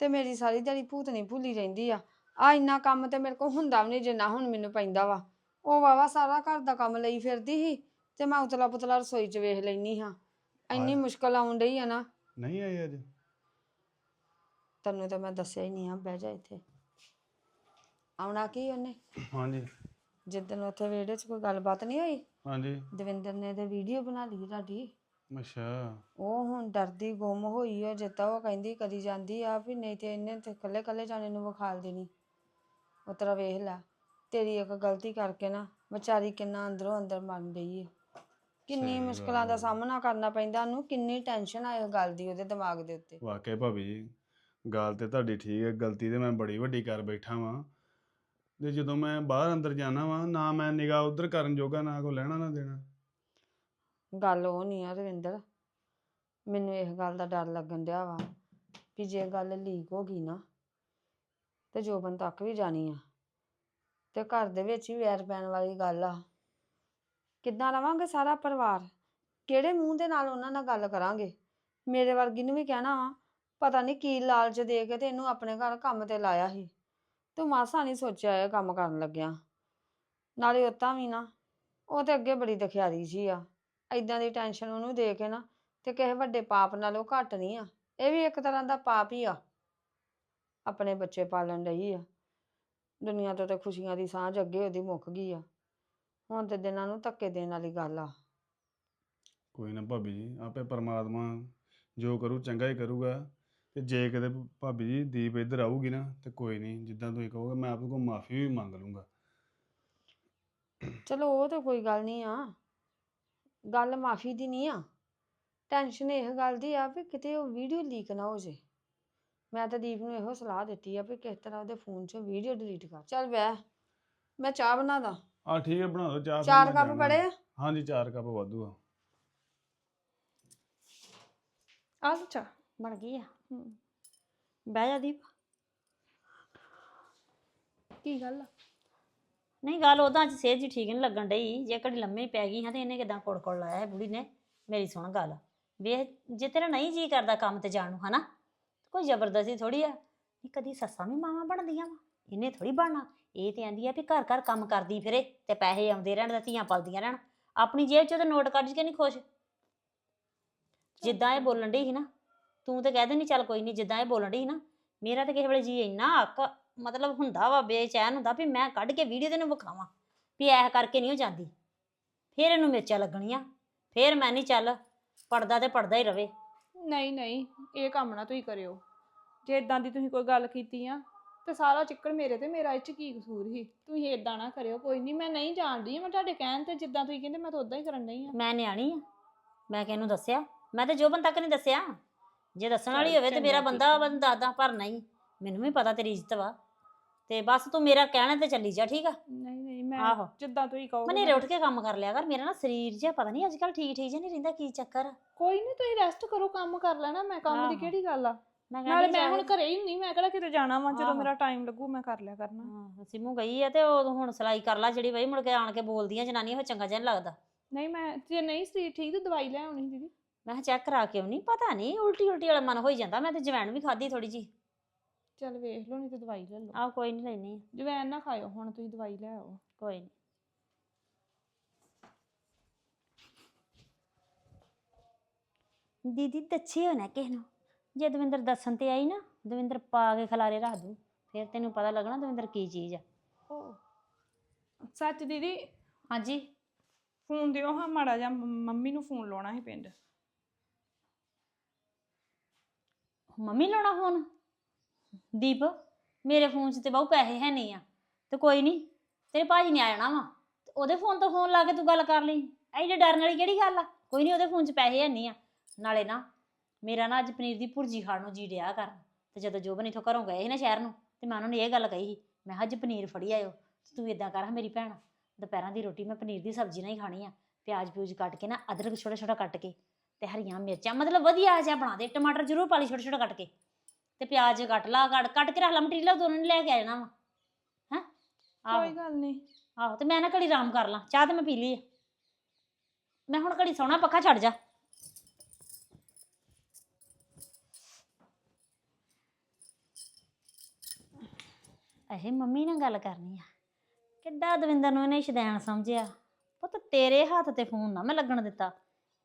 Speaker 2: ਤੇ ਮੇਰੀ ਸਾਰੀ ਦਿਹਾੜੀ ਭੂਤਨੀ ਭੁੱਲੀ ਰਹਿੰਦੀ ਆ। ਆ ਇੰਨਾ ਕੰਮ ਤੇ ਮੇਰੇ ਕੋਲ ਹੁੰਦਾ ਵੀ ਨਹੀਂ ਜਿੰਨਾ ਹੁਣ ਮੈਨੂੰ ਪੈਂਦਾ ਵਾ। ਉਹ ਵਾਵਾ ਸਾਰਾ ਘਰ ਦਾ ਕੰਮ ਲਈ ਫਿਰਦੀ ਸੀ। ਤੇ ਮੈਂ ਉਤਲਾ ਪੁਤਲਾ ਰਸੋਈ 'ਚ ਵੇਖ ਲੈਨੀ ਹਾਂ। ਇੰਨੀ। ਮੁਸ਼ਕਲ ਆਉਣ ਡਈ ਆ ਨਾ।
Speaker 6: ਨਹੀਂ ਆਏ ਅੱਜ?
Speaker 2: ਤੈਨੂੰ ਤਾਂ ਮੈਂ ਦੱਸਿਆ ਹੀ ਨਹੀਂ ਆ ਬਹਿ ਜਾ ਇੱਥੇ। ਆਉਣਾ ਕੀ ਉਹਨੇ?
Speaker 6: ਹਾਂਜੀ।
Speaker 2: ਜਿੱਦਣ ਉੱਥੇ ਵਿਹੜੇ 'ਚ ਕੋਈ ਗੱਲਬਾਤ ਨਹੀਂ ਹੋਈ?
Speaker 6: ਹਾਂਜੀ।
Speaker 2: ਦਵਿੰਦਰ ਨੇ ਤੇ ਵੀਡੀਓ ਬਣਾ ਲਈ ਤੁਹਾਡੀ।
Speaker 6: ਅੱਛਾ।
Speaker 2: ਉਹ ਹੁਣ ਡਰਦੀ ਗੁੰਮ ਹੋਈ ਆ ਜਿੱਦਾਂ ਉਹ ਕਹਿੰਦੀ ਕਰੀ ਜਾਂਦੀ ਆ ਵੀ ਨਹੀਂ ਤੇ ਇਹਨੇ ਤੇ ਕੱਲੇ ਕੱਲੇ ਜਾਣੇ ਨੂੰ ਵਿਖਾਲ ਦੇਣੀ। ਉਹ ਤਰ੍ਹਾਂ ਵੇਖ ਲੈ। ਤੇਰੀ ਇੱਕ ਗਲਤੀ ਕਰਕੇ ਨਾ ਵਿਚਾਰੀ ਕਿੰਨਾ ਅੰਦਰੋਂ ਅੰਦਰ ਮਰਨ ਡਈ ਆ। ਕਿੰਨੀ ਮੁਸ਼ਕਲਾਂ ਦਾ। ਸਾਹਮਣਾ ਕਰਨਾ ਪੈਂਦਾ ਉਹਨੂੰ ਕਿੰਨੀ ਟੈਨਸ਼ਨ ਆ ਇਸ ਗੱਲ ਦੀ ਉਹਦੇ ਦਿਮਾਗ ਦੇ ਉੱਤੇ?
Speaker 6: ਵਾਕਿਆ ਭਾਬੀ ਜੀ ਗੱਲ ਤੇ ਤੁਹਾਡੀ ਠੀਕ ਹੈ ਗਲਤੀ ਤੇ ਮੈਂ ਬੜੀ ਵੱਡੀ ਕਰ ਬੈਠਾ ਵਾਂ। ਤੇ ਜਦੋਂ ਮੈਂ ਬਾਹਰ ਅੰਦਰ ਜਾਣਾ ਵਾਂ ਨਾ ਮੈਂ ਨਿਗਾਹ ਉਧਰ ਕਰਨ ਜੋਗਾ ਨਾ ਕੋ ਲੈਣਾ ਨਾ ਦੇਣਾ।
Speaker 2: ਗੱਲ ਉਹ ਨਹੀਂ ਆ ਰਵਿੰਦਰ ਮੈਨੂੰ ਇਸ ਗੱਲ ਦਾ ਡਰ ਲੱਗਣ ਡਿਆ ਵਾ ਵੀ ਜੇ ਗੱਲ ਲੀਕ ਹੋ ਗਈ ਨਾ ਤੇ ਜੋਬਨ ਤੱਕ ਵੀ ਜਾਣੀ ਆ। ਤੇ ਘਰ ਦੇ ਵਿੱਚ ਹੀ ਵੈਰ ਪੈਣ ਵਾਲੀ ਗੱਲ ਆ। ਕਿੱਦਾਂ ਰਵਾਂਗੇ ਸਾਰਾ ਪਰਿਵਾਰ? ਕਿਹੜੇ ਮੂੰਹ ਦੇ ਨਾਲ ਉਹਨਾਂ ਨਾਲ ਗੱਲ ਕਰਾਂਗੇ? ਮੇਰੇ ਵਰਗੀ ਨੂੰ ਵੀ ਕਹਿਣਾ ਵਾ, ਪਤਾ ਨਹੀਂ ਕੀ ਲਾਲਚ ਦੇ ਕੇ ਤੇ ਇਹਨੂੰ ਆਪਣੇ ਘਰ ਕੰਮ ਤੇ ਲਾਇਆ ਸੀ। ਤੂੰ ਮਾਸਾ ਨਹੀਂ ਸੋਚਿਆ ਇਹ ਕੰਮ ਕਰਨ ਲੱਗਿਆ। ਨਾਲੇ ਉਤਾਂ ਵੀ ਨਾ, ਉਹ ਤੇ ਅੱਗੇ ਬੜੀ ਦਖਿਆਰੀ ਜੀ ਆ। ਐਦਾਂ ਦੀ ਟੈਨਸ਼ਨ ਉਹਨੂੰ ਦੇ ਕੇ ਨਾ, ਤੇ ਕਿਸੇ ਵੱਡੇ ਪਾਪ ਨਾਲੋਂ ਘੱਟ ਨਹੀਂ ਆ। ਇਹ ਵੀ ਇੱਕ ਤਰ੍ਹਾਂ ਦਾ ਪਾਪ ਹੀ ਆ। ਆਪਣੇ ਬੱਚੇ ਪਾਲਣ ਲਈ ਆ। ਦੁਨੀਆ ਤੋਂ ਤੇ ਖੁਸ਼ੀਆਂ ਦੀ ਸਾਂਝ ਅੱਗੇ ਉਹਦੀ ਮੁੱਕ ਗਈ ਆ। ਹੁਣ ਤੇ ਦਿਨਾਂ ਨੂੰ ਧੱਕੇ ਦੇਣ ਵਾਲੀ ਗੱਲ ਆ।
Speaker 6: ਕੋਈ ਨਾ ਭਾਬੀ ਜੀ ਆਪੇ ਪਰਮਾਤਮਾ ਜੋ ਕਰੂ ਚੰਗਾ ਹੀ ਕਰੂਗਾ। ਤੇ ਜੇ ਕਿਤੇ ਭਾਬੀ ਜੀ ਦੀਪ ਇੱਧਰ ਆਊਗੀ ਨਾ ਤੇ ਕੋਈ ਨਹੀਂ ਜਿੱਦਾਂ ਤੁਸੀਂ ਕਹੋਗੇ ਮੈਂ ਆਪ ਕੋਲ ਮਾਫੀ ਵੀ ਮੰਗ ਲੂੰਗਾ।
Speaker 2: ਚਲੋ ਉਹ ਤਾਂ ਕੋਈ ਗੱਲ ਨਹੀਂ ਆ। ਗੱਲ ਮਾਫੀ ਦੀ ਨਹੀਂ ਆ। ਟੈਨਸ਼ਨ ਇਹ ਗੱਲ ਦੀ ਆ ਵੀ ਕਿਤੇ ਉਹ ਵੀਡੀਓ ਲੀਕ ਨਾ ਹੋ ਜੇ। ਮੈਂ ਤਾਂ ਦੀਪ ਨੂੰ ਇਹੋ ਸਲਾਹ ਦਿੱਤੀ ਆ ਵੀ ਕਿਸ ਤਰ੍ਹਾਂ ਉਹਦੇ ਫੋਨ 'ਚੋਂ ਵੀਡੀਓ ਡਿਲੀਟ ਕਰ। ਚੱਲ ਬਹਿ ਮੈਂ ਚਾਹ ਬਣਾ ਦਾਂ
Speaker 6: ਆ ਠੀਕ ਹੈ ਬਣਾ ਦਿਓ ਚਾਹ ਫਿਰ
Speaker 2: ਚਾਰ
Speaker 6: ਮੈਂ
Speaker 2: ਕੱਪ
Speaker 6: ਜਾਣਾ।
Speaker 2: ਬੜੇ ਆ?
Speaker 6: ਹਾਂਜੀ ਚਾਰ ਕੱਪ ਵਾਧੂ ਆ।
Speaker 4: ਆ ਚਾ
Speaker 5: ਬਣ ਗਈ ਆ।
Speaker 4: ਹੂੰ।
Speaker 5: ਬਹਿ ਜਾ ਦੀਪ।
Speaker 4: ਕੀ ਗੱਲ ਆ?
Speaker 5: ਨਹੀਂ ਗੱਲ ਉਹਦਾਂ ਚ ਸੇਜ ਜੀ ਠੀਕ ਨਹੀਂ ਲੱਗਣ ਡਈ। ਜੇ ਘੜੀ ਲੰਮੇ ਪੈ ਗਈ ਹਾਂ ਤੇ ਇਹਨੇ ਕਿਦਾਂ ਕੋੜ ਕੋੜ ਲਾਇਆ ਇਹ ਬੁੜੀ ਨੇ? ਮੇਰੀ ਸੁਣ ਗੱਲ। ਵੇਖ ਜੇ ਤੇਰਾ ਨਹੀਂ ਜੀ ਕਰਦਾ ਕੰਮ ਤੇ ਜਾਣ ਨੂੰ ਹਨਾ? ਕੋਈ ਜ਼ਬਰਦਸਤੀ ਥੋੜੀ ਆ। ਕਦੀ ਸੱਸਾਂ ਵੀ ਮਾਵਾਂ ਬਣਦੀਆਂ ਵਾ। ਇਹਨੇ ਥੋੜੀ ਬਣਨਾ। ਇਹ ਤੇ ਆਂਦੀ ਆ ਵੀ ਘਰ ਘਰ ਕੰਮ ਕਰਦੀ ਫਿਰੇ ਤੇ ਪੈਸੇ ਆਉਂਦੇ ਰਹਿਣ ਤੇ ਧੀਆਂ ਪਲਦੀਆਂ ਰਹਿਣ। ਆਪਣੀ ਜੇਬ ਚੋਂ ਤੇ ਨੋਟ ਕੱਢ ਕੇ ਨਹੀਂ ਖੁਸ਼? ਜਿੱਦਾਂ ਇਹ ਬੋਲਣ ਡਈ ਸੀ ਨਾ ਤੂੰ ਤੇ ਕਹਿ ਦੇਣੀ ਚੱਲ ਕੋਈ ਨਹੀਂ ਜਿੱਦਾਂ ਇਹ ਬੋਲਣ ਡਈ ਸੀ ਨਾ ਮੇਰਾ ਤੇ ਕਿਸੇ ਵੇਲੇ ਜੀ ਇੰਨਾ ਹੱਕ ਮਤਲਬ ਹੁੰਦਾ ਵਾ ਬੇਚੈਨ ਹੁੰਦਾ ਵੀ ਮੈਂ ਕੱਢ ਕੇ ਵੀਡੀਓ ਤੇ ਨੂੰ ਵਿਖਾਵਾਂ ਵੀ ਐਹ ਕਰਕੇ ਨਹੀਂ ਉਹ ਜਾਂਦੀ। ਫੇਰ ਇਹਨੂੰ ਮਿਰਚਾਂ ਲੱਗਣੀਆਂ ਫੇਰ ਮੈਂ ਨਹੀਂ ਚੱਲ ਪੜਦਾ ਤੇ ਪੜਦਾ ਹੀ ਰਵੇ।
Speaker 4: ਨਹੀਂ ਨਹੀਂ ਇਹ ਕੰਮ ਨਾ ਤੁਸੀਂ ਕਰਿਓ। ਜੇ ਇਦਾਂ ਦੀ ਤੁਸੀਂ ਕੋਈ ਗੱਲ ਕੀਤੀ ਆ ਤੇ ਸਾਰਾ ਚਿੱਕੜ ਮੇਰੇ ਤੇ ਮੇਰਾ ਇਹ ਚ ਕੀ ਕਸੂਰ ਸੀ? ਤੁਸੀਂ ਇਦਾਂ ਨਾ ਕਰਿਓ ਕੋਈ ਨਹੀਂ ਮੈਂ ਨਹੀਂ ਜਾਣਦੀ ਮੈਂ ਤੁਹਾਡੇ ਕਹਿਣ ਤੇ ਜਿੱਦਾਂ ਤੁਸੀਂ ਕਹਿੰਦੇ ਮੈਂ ਤਾਂ ਉਦਾਂ ਹੀ ਕਰਨ ਡਈ ਆ।
Speaker 5: ਮੈਂ ਨਿਆਣੀ ਆ ਮੈਂ ਕਿਹਨੂੰ ਦੱਸਿਆ ਮੈਂ ਤੇ ਜੋਬਨ ਤੱਕ ਨਹੀਂ ਦੱਸਿਆ। ਜੇ ਦੱਸਣ ਵਾਲੀ ਹੋਵੇ ਤੇ ਮੇਰਾ ਬੰਦਾ
Speaker 4: ਕੀਤਾ।
Speaker 5: ਬੰਦਾ ਦੱਸਦਾ ਪਰ ਨਹੀਂ ਮੈਨੂੰ ਵੀ ਪਤਾ ਤੇਰੀ ਇੱਜ਼ਤ ਵਾ। ਤੇ ਬਸ ਤੂੰ ਮੇਰਾ ਕਹਿਣਾ ਤੇ ਚੱਲੀ ਜਾ ਠੀਕ ਆ?
Speaker 4: ਨਹੀਂ ਨਹੀਂ ਮੈਂ
Speaker 5: ਆਹੋ।
Speaker 4: ਜਿੱਦਾਂ ਤੁਸੀਂ ਕਹੋਗੇ
Speaker 5: ਮਨੇਰੇ ਉੱਠ ਕੇ ਕੰਮ ਕਰ ਲਿਆ ਕਰ ਮੇਰਾ ਨਾ ਸਰੀਰ ਜਿਹਾ ਪਤਾ ਨਹੀਂ ਅੱਜ ਕੱਲ ਠੀਕ ਠੀਕ ਜਿਹਾ ਨਹੀਂ ਰਹਿੰਦਾ ਕੀ ਚੱਕਰ ਆ?
Speaker 4: ਕੋਈ ਨਹੀਂ ਤੁਸੀਂ ਰੈਸਟ ਕਰੋ ਕੰਮ ਕਰ ਲੈਣਾ ਮੈਂ ਕੰਮ ਦੀ
Speaker 5: ਆਹੋ।
Speaker 4: ਕਿਹੜੀ ਗੱਲ ਆ?
Speaker 5: ਮੈਂ
Speaker 4: ਨਾਲੇ ਮੈਂ ਹੁਣ ਘਰੇ ਹੀ ਨਹੀਂ ਮੈਂ ਕਿਹੜਾ ਕਿਤੇ ਜਾਣਾ ਵਾ ਜਦੋਂ। ਮੇਰਾ ਟਾਈਮ ਲੱਗੂ ਮੈਂ ਕਰ ਲਿਆ ਕਰਨਾ।
Speaker 5: ਹਾਂ ਸਿਮੂ ਗਈ ਆ ਤੇ ਉਹ ਹੁਣ ਸਲਾਈ ਕਰ ਲਾ ਜਿਹੜੀ ਬਈ ਮੁੜ ਕੇ ਆਣ ਕੇ ਬੋਲਦੀਆਂ ਜਨਾਨੀਆਂ ਉਹ ਚੰਗਾ ਜਿਹਾ ਨੀ ਲੱਗਦਾ।
Speaker 4: ਨਹੀਂ ਮੈਂ ਜੇ ਨਹੀਂ ਸਰੀਰ ਠੀਕ ਤੇ ਦਵਾਈ ਲੈ ਆਉਣੀ ਦੀਦੀ।
Speaker 5: ਮੈਂ ਚੈੱਕ ਕਰਾ ਕੇ ਆਉਣੀ ਪਤਾ ਨਹੀਂ ਉਲਟੀ ਉਲਟੀ ਵਾਲਾ ਮਨ ਹੋਈ ਜਾਂਦਾ ਮੈਂ ਤੇ ਜਵੈਣ ਵੀ ਖਾਧੀ ਥੋੜੀ ਜੀ
Speaker 4: ਚੱਲ ਵੇਖ ਲਓ ਨਹੀਂ ਤੇ ਦਵਾਈ ਲੈ ਲਓ।
Speaker 5: ਆਹ ਕੋਈ ਨਹੀਂ ਲੈਣੀ
Speaker 4: ਜਵੈਨ ਨਾ ਖਾਇਓ ਹੁਣ ਤੁਸੀਂ ਦਵਾਈ ਲੈ ਆਓ।
Speaker 5: ਕੋਈ ਨਹੀਂ ਦੀਦੀ ਦੱਛੀ ਹੋਣਾ ਕਿਸ ਨੂੰ। ਜੇ ਦਵਿੰਦਰ ਦੱਸਣ ਤੇ ਆਈ ਨਾ ਦਵਿੰਦਰ ਪਾ ਕੇ ਖਲਾਰੇ ਰੱਖ ਦੂ ਫਿਰ ਤੈਨੂੰ ਪਤਾ ਲੱਗਣਾ ਦਵਿੰਦਰ ਕੀ ਚੀਜ਼ ਆ।
Speaker 4: ਸੱਚ ਦੀਦੀ?
Speaker 5: ਹਾਂਜੀ।
Speaker 4: ਫੋਨ ਦਿਓ ਹਾਂ ਮਾੜਾ ਜਿਹਾ ਮੰਮ- ਮੰਮੀ ਨੂੰ ਫੋਨ ਲਾਉਣਾ ਸੀ ਪਿੰਡ।
Speaker 5: ਮੰਮੀ ਲਾਉਣਾ ਫੋਨ? ਦੀਪ ਮੇਰੇ ਫੋਨ 'ਚ ਤੇ ਬਹੁ ਪੈਸੇ ਹੈ ਨਹੀਂ ਆ। ਤੇ ਕੋਈ ਨਹੀਂ ਤੇਰੇ ਭਾਜੀ ਨੇ ਆ ਜਾਣਾ ਵਾ। ਤੇ ਉਹਦੇ ਫੋਨ ਤੋਂ ਫੋਨ ਲਾ ਕੇ ਤੂੰ ਗੱਲ ਕਰ ਲਈ। ਐ ਜੇ ਡਰਨ ਵਾਲੀ ਕਿਹੜੀ ਗੱਲ ਆ? ਕੋਈ ਨਹੀਂ ਉਹਦੇ ਫੋਨ 'ਚ ਪੈਸੇ ਹੈ ਨਹੀਂ ਆ। ਨਾਲੇ ਨਾ ਮੇਰਾ ਨਾ ਅੱਜ ਪਨੀਰ ਦੀ ਭੁਰਜੀ ਖਾਣ ਨੂੰ ਜੀ ਡਿਆ ਕਰਨ। ਤੇ ਜਦੋਂ ਜੋਬਨ ਇਥੋਂ ਘਰੋਂ ਗਏ ਸੀ ਨਾ ਸ਼ਹਿਰ ਨੂੰ ਤੇ ਮੈਂ ਉਹਨਾਂ ਨੂੰ ਇਹ ਗੱਲ ਕਹੀ ਸੀ ਮੈਂ ਕਿਹਾ ਅੱਜ ਪਨੀਰ ਫੜੀ ਆਇਓ ਤੇ ਤੂੰ ਇਦਾਂ ਕਰ ਮੇਰੀ ਭੈਣ ਦੁਪਹਿਰਾਂ ਦੀ ਰੋਟੀ ਮੈਂ ਪਨੀਰ ਦੀ ਸਬਜ਼ੀ ਨਾਲ ਹੀ ਖਾਣੀ ਆ। ਪਿਆਜ਼ ਪਿਊਜ਼ ਕੱਟ ਕੇ ਨਾ ਅਦਰਕ ਛੋਟਾ ਛੋਟਾ ਕੱਟ ਕੇ ਤੇ ਹਰੀਆਂ ਮਿਰਚਾਂ ਮਤਲਬ ਵਧੀਆ ਜਿਹਾ ਬਣਾ ਦੇ ਟਮਾਟਰ ਜ਼ਰੂਰ ਪਾ ਲਈ ਛੋਟਾ ਛੋਟਾ ਕੱਟ ਕੇ। ਤੇ ਪਿਆਜ਼ ਕੱਟ ਲਾ ਕੱਟ ਕੱਟ ਕੇ ਰੱਖ ਲਾ ਮਟੀਰੀਅਲ ਦੋਨੋਂ ਨੇ ਲੈ ਕੇ ਆ ਜਾਣਾ ਵਾ। ਹੈ?
Speaker 4: ਕੋਈ
Speaker 5: ਆਹੋ
Speaker 4: ਗੱਲ ਨਹੀਂ।
Speaker 5: ਆਹੋ ਤੇ ਮੈਂ ਨਾ ਘੜੀ ਆਰਾਮ ਕਰ ਲਾਂ ਚਾਹ ਤੇ ਮੈਂ ਪੀ ਲਈ ਆ। ਮੈਂ ਹੁਣ ਘੜੀ ਸੌਣਾ ਪੱਖਾ ਛੱਡ ਜਾ। ਇਹ ਮੰਮੀ ਨਾਲ ਗੱਲ ਕਰਨੀ ਆ। ਕਿੱਡਾ ਦਵਿੰਦਰ ਨੂੰ ਇਹਨੇ ਸ਼ਦੈਣ ਸਮਝਿਆ। ਪੁੱਤ ਤੇਰੇ ਹੱਥ ਤੇ ਫੋਨ ਨਾ ਮੈਂ ਲੱਗਣ ਦਿੱਤਾ।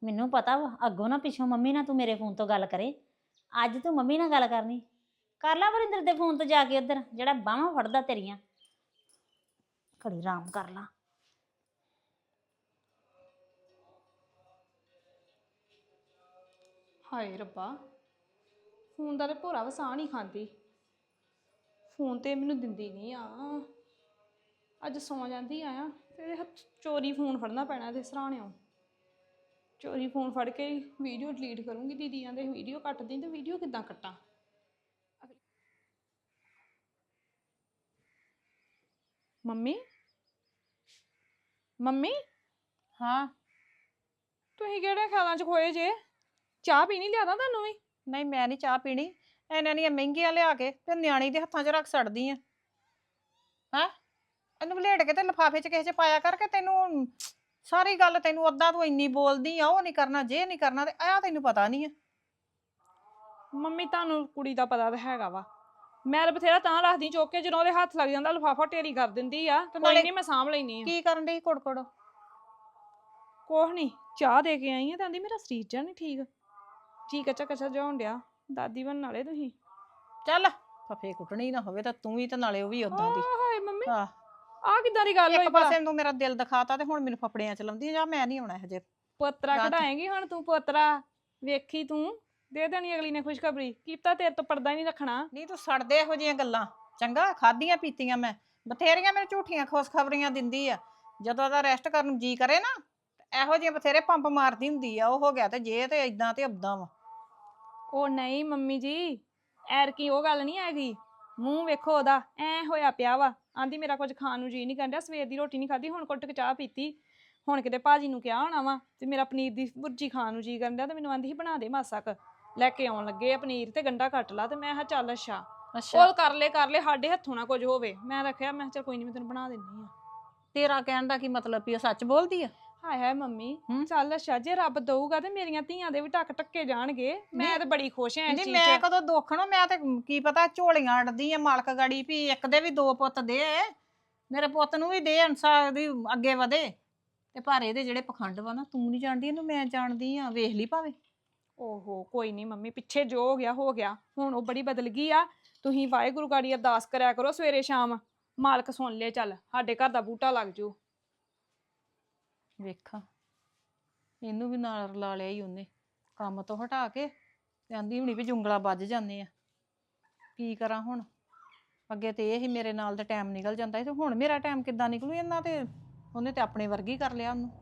Speaker 5: ਮੈਨੂੰ ਪਤਾ ਵਾ, ਅੱਗੋਂ ਨਾ ਪਿੱਛੋਂ ਮੰਮੀ ਨਾਲ ਤੂੰ ਮੇਰੇ ਫੋਨ ਤੋਂ ਗੱਲ ਕਰੇ। ਅੱਜ ਤੂੰ ਮੰਮੀ ਨਾਲ ਗੱਲ ਕਰਨੀ। ਕਰ ਲੈ ਵਰਿੰਦਰ ਦੇ ਫੋਨ ਤੋਂ ਜਾ ਕੇ ਉਧਰ, ਜਿਹੜਾ ਬਾਹਾਂ ਫੜਦਾ ਤੇਰੀਆਂ। ਘੜੀ ਆਰਾਮ ਕਰ ਲਾ।
Speaker 4: ਹਾਏ ਰੱਬਾ, ਫੋਨ ਦਾ ਤੇ ਭੋਰਾ ਵਸਾ ਨਹੀਂ ਖਾਂਦੀ। ਫੋਨ ਤੇ ਮੈਨੂੰ ਦਿੰਦੀ ਨਹੀਂ ਆ। ਅੱਜ ਸੌ ਜਾਂਦੀ ਆ ਤੇ ਇਹਦੇ ਹੱਥ ਚੋਰੀ ਫੋਨ ਫੜਨਾ ਪੈਣਾ ਇਹਦੇ ਸਰਾਣਿਓ ਚੋਰੀ ਫੋਨ ਫੜ ਕੇ ਵੀਡੀਓ ਡਿਲੀਟ ਕਰੂੰਗੀ ਦੀਦੀਆਂ ਦੇ ਵੀਡੀਓ ਕੱਟਦੀ ਤੇ ਵੀਡੀਓ ਕਿੱਦਾਂ ਕੱਟਾਂ? ਮੰਮੀ? ਮੰਮੀ?
Speaker 3: ਹਾਂ।
Speaker 4: ਤੁਸੀਂ ਕਿਹੜੇ ਖਿਆਲਾਂ 'ਚ ਖੋਏ ਜੇ? ਚਾਹ ਪੀਣੀ ਲਿਆਦਾ ਤੁਹਾਨੂੰ ਵੀ?
Speaker 3: ਨਹੀਂ ਮੈਂ ਨਹੀਂ ਚਾਹ ਪੀਣੀ। ਇਹਨਾਂ ਦੀਆਂ ਮਹਿੰਗੀਆਂ ਲਿਆ ਕੇ ਤੇ ਨਿਆਣੀ ਦੇ ਹੱਥਾਂ 'ਚ ਰੱਖ ਛੱਡਦੀ ਆ। ਹੈ? ਇਹਨੂੰ ਵਲੇਟ ਕੇ ਤੇ ਲਿਫਾਫੇ 'ਚ ਕਿਸੇ 'ਚ ਪਾਇਆ ਕਰਕੇ ਤੈਨੂੰ ਸਾਰੀ ਗੱਲ ਤੈਨੂੰ ਅੱਧਾ ਤੂੰ ਇੰਨੀ ਬੋਲਦੀ ਆ ਉਹ ਨਹੀਂ ਕਰਨਾ ਜੇ ਨਹੀਂ ਕਰਨਾ ਤੇ ਆ ਤੈਨੂੰ ਪਤਾ ਨਹੀਂ ਆ।
Speaker 4: ਮੰਮੀ ਤੁਹਾਨੂੰ ਕੁੜੀ ਦਾ ਪਤਾ ਤਾਂ ਹੈਗਾ ਵਾ। ਮੈਂ ਤਾਂ ਬਥੇਰਾ ਤਾਂ ਰੱਖਦੀ ਚੁੱਕ ਕੇ ਜਦੋਂ ਉਹਦੇ ਹੱਥ ਲੱਗ ਜਾਂਦਾ ਲਿਫਾਫਾ ਢੇਰੀ ਕਰ ਦਿੰਦੀ ਆ ਤੇ
Speaker 3: ਕੋਲੇ-
Speaker 4: ਨਹੀਂ ਨਹੀਂ ਮੈਂ ਸਾਂਭ ਲੈਣੀ ਆ
Speaker 3: ਕੀ ਕਰਨ ਦੀ ਕੁੜਕੁੜ?
Speaker 4: ਕੋਹ ਨਹੀਂ ਚਾਹ ਦੇ ਕੇ ਆਈ ਆ ਤਾਂ ਆਂਦੀ ਮੇਰਾ ਸਰੀਰ ਜਿਹਾ ਨਹੀਂ ਠੀਕ। ਜੀ ਕੱਚਾ ਕੱਚਾ ਜਿਹਾ ਹੋਣ ਡਿਆ। ਦਾਦੀ ਬਣ ਨਾਲੇ ਤੁਸੀਂ?
Speaker 3: ਚੱਲ। ਫਫੇ ਕੁੱਟਣੀ ਨਾ ਹੋਵੇ ਤਾਂ ਤੂੰ ਵੀ ਤੇ ਨਾਲੇ ਉਹ ਵੀ ਉਦਾਂ ਦੀ।
Speaker 4: ਹਾਏ ਮੰਮੀ।
Speaker 3: ਹਾਂ।
Speaker 4: ਆ ਕਿੱਦਾਂ ਦੀ ਗੱਲ ਹੋਈ
Speaker 3: ਇੱਕ? ਪਾਸੇ ਨੂੰ ਮੇਰਾ ਦਿਲ ਦਿਖਾਤਾ ਤੇ ਹੁਣ ਮੈਨੂੰ ਫਫੜਿਆਂ ਚ ਲਾਉਂਦੀ ਜਾ ਮੈਂ ਨਹੀਂ ਆਉਣਾ ਹਜੇ।
Speaker 4: ਪੋਤਰਾ ਕਢਾਏਂਗੀ ਹੁਣ ਤੂੰ ਪੋਤਰਾ। ਵੇਖੀ ਤੂੰ। ਦੇ ਦੇਣੀ ਅਗਲੀ ਨੇ ਖੁਸ਼ਖਬਰੀ। ਕੀਤਾ ਤੇਰੇ ਤੋਂ ਪਰਦਾ ਹੀ ਨਹੀਂ ਰੱਖਣਾ।
Speaker 3: ਨਹੀਂ ਤੂੰ ਸੜਦੇ ਇਹੋ ਜਿਹੀਆਂ ਗੱਲਾਂ। ਚੰਗਾ ਖਾਧੀਆਂ ਪੀਤੀਆਂ ਮੈਂ। ਬਥੇਰੀਆਂ ਮੈਨੂੰ ਝੂਠੀਆਂ ਖੁਸ਼ਖਬਰੀਆਂ ਦਿੰਦੀ ਆ। ਜਦੋਂ ਦਾ ਰੈਸਟ ਕਰਨ ਜੀ ਕਰੇ ਨਾ ਇਹੋ ਜਿਹੀਆਂ ਬਥੇਰੇ ਪੰਪ ਮਾਰਦੀ ਹੁੰਦੀ ਆ। ਉਹ ਹੋ ਗਿਆ ਤੇ ਜੇ ਤੇ ਇਦਾਂ ਤੇ ਅਬਦਾਂ ਵਾ।
Speaker 4: ਉਹ ਨਹੀਂ ਮੰਮੀ ਜੀ। ਐਰ ਕੀ ਉਹ ਗੱਲ ਨਹੀਂ ਹੈਗੀ। ਮੂੰਹ ਵੇਖੋ ਉਹਦਾ ਐ ਹੋਇਆ ਪਿਆ ਵਾ। ਆਂਦੀ ਮੇਰਾ ਕੁਝ ਖਾਣ ਨੂੰ ਜੀ ਨਹੀਂ ਕਰਦਾ ਸਵੇਰ ਦੀ ਰੋਟੀ ਨਹੀਂ ਖਾਧੀ ਹੁਣ ਕੁੱਟ ਕੇ ਚਾਹ ਪੀਤੀ। ਹੁਣ ਕਿਤੇ ਭਾਜੀ ਨੂੰ ਕਿਹਾ ਹੋਣਾ ਵਾ ਤੇ ਮੇਰਾ ਪਨੀਰ ਦੀ ਭੁਰਜੀ ਖਾਣ ਨੂੰ ਜੀ ਕਰਦਾ ਤੇ ਮੈਨੂੰ ਆਂਦੀ ਸੀ ਬਣਾ ਦੇ ਮਾਸਾ ਕੁ। ਲੈ ਕੇ ਆਉਣ ਲੱਗੇ ਆ ਪਨੀਰ ਤੇ ਗੰਡਾ ਕੱਟ ਲਾ ਤੇ ਮੈਂ ਕਿਹਾ ਚੱਲ ਅੱਛਾ। ਉਹ ਕਰ ਲੈ ਕਰ ਲੈ ਸਾਡੇ ਹੱਥੋਂ ਨਾ ਕੁਝ ਹੋਵੇ। ਮੈਂ ਰੱਖਿਆ ਮੈਂ ਕਿਹਾ ਚੱਲ ਕੋਈ ਨਹੀਂ ਮੈਂ ਤੈਨੂੰ ਬਣਾ ਦਿੰਨੀ ਆ।
Speaker 3: ਤੇਰਾ ਕਹਿਣ ਦਾ ਕੀ ਮਤਲਬ ਵੀ ਉਹ ਸੱਚ ਬੋਲਦੀ ਆ?
Speaker 4: ਹਾਏ ਹਾਏ ਮੰਮੀ
Speaker 3: ਹੂੰ?
Speaker 4: ਚੱਲ ਅੱਛਾ ਜੇ ਰੱਬ ਦਊਗਾ ਤੇ ਮੇਰੀਆਂ ਧੀਆਂ ਦੇ ਵੀ ਟੱਕ ਟੱਕੇ ਜਾਣਗੇ। ਮੈਂ
Speaker 3: ਨਹੀਂ।
Speaker 4: ਤਾਂ ਬੜੀ ਖੁਸ਼ ਹਾਂ ਇਸ
Speaker 3: ਨਹੀਂ
Speaker 4: ਚੀਜ਼
Speaker 3: ਮੈਂ
Speaker 4: 'ਚ।
Speaker 3: ਕਦੋਂ ਦੋਖਣੋ ਮੈਂ ਤੇ ਕੀ ਪਤਾ ਝੋਲੀਆਂ ਅੜਦੀ ਆ ਮਾਲਕ ਗਾੜੀ ਵੀ ਇੱਕ ਦੇ ਵੀ ਦੋ ਪੁੱਤ ਦੇ। ਮੇਰੇ ਪੁੱਤ ਨੂੰ ਵੀ ਦੇ ਅਨਸਾਰ ਦੀ ਅੱਗੇ ਵਧੇ। ਤੇ ਪਰ ਇਹਦੇ ਜਿਹੜੇ ਪਖੰਡ ਵਾ ਨਾ ਤੂੰ ਨਹੀਂ ਜਾਣਦੀ ਇਹਨੂੰ ਮੈਂ ਜਾਣਦੀ ਆ ਵੇਖ ਲਈ ਭਾਵੇਂ।
Speaker 4: ਓਹੋ ਕੋਈ ਨਹੀਂ ਮੰਮੀ ਪਿੱਛੇ ਜੋ ਹੋ ਗਿਆ ਹੋ ਗਿਆ। ਹੁਣ ਉਹ ਬੜੀ ਬਦਲ ਗਈ ਆ। ਤੁਸੀਂ ਵਾਹਿਗੁਰੂ ਗਾੜੀ ਅਰਦਾਸ ਕਰਿਆ ਕਰੋ ਸਵੇਰੇ ਸ਼ਾਮ। ਮਾਲਕ ਸੁਣ ਲੈ ਚੱਲ ਸਾਡੇ ਘਰ ਦਾ ਬੂਟਾ ਲੱਗ ਜੂ।
Speaker 3: ਵੇਖਾਂ। ਇਹਨੂੰ ਵੀ ਨਾਲ ਰਲਾ ਲਿਆ ਹੀ ਉਹਨੇ। ਕੰਮ ਤੋਂ ਹਟਾ ਕੇ ਤੇ ਆਂਦੀ ਹੁਣੀ ਵੀ ਜੁੰਗਲਾ ਵੱਜ ਜਾਂਦੇ ਆ। ਕੀ ਕਰਾਂ ਹੁਣ? ਅੱਗੇ ਤੇ ਇਹ ਹੀ ਮੇਰੇ ਨਾਲ ਦਾ ਟਾਈਮ ਨਿਕਲ ਜਾਂਦਾ ਸੀ ਤੇ ਹੁਣ ਮੇਰਾ ਟਾਈਮ ਕਿੱਦਾਂ ਨਿਕਲੂ? ਇਹਨਾਂ ਤੇ ਉਹਨੇ ਤੇ ਆਪਣੇ ਵਰਗੀ ਕਰ ਲਿਆ ਉਹਨੂੰ।